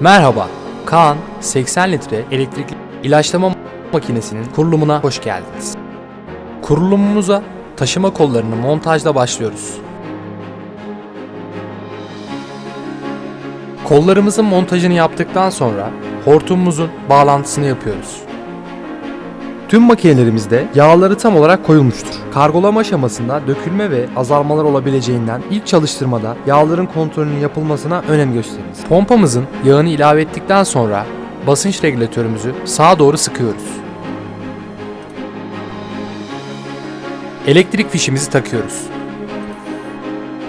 Merhaba, Kaan 80 litre elektrikli ilaçlama makinesinin kurulumuna hoş geldiniz. Kurulumumuza taşıma kollarını montajla başlıyoruz. Kollarımızın montajını yaptıktan sonra hortumumuzun bağlantısını yapıyoruz. Tüm makinelerimizde yağları tam olarak koyulmuştur. Kargolama aşamasında dökülme ve azalmalar olabileceğinden ilk çalıştırmada yağların kontrolünün yapılmasına önem gösteriniz. Pompamızın yağını ilave ettikten sonra basınç regülatörümüzü sağa doğru sıkıyoruz. Elektrik fişimizi takıyoruz.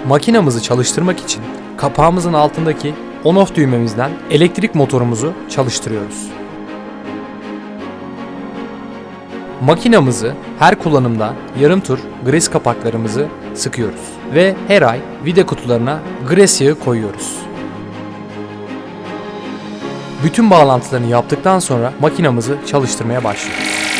Makinamızı çalıştırmak için kapağımızın altındaki on-off düğmemizden elektrik motorumuzu çalıştırıyoruz. Makinamızı her kullanımda yarım tur gres kapaklarımızı sıkıyoruz ve her ay vida kutularına gres yağı koyuyoruz. Bütün bağlantılarını yaptıktan sonra makinamızı çalıştırmaya başlıyoruz.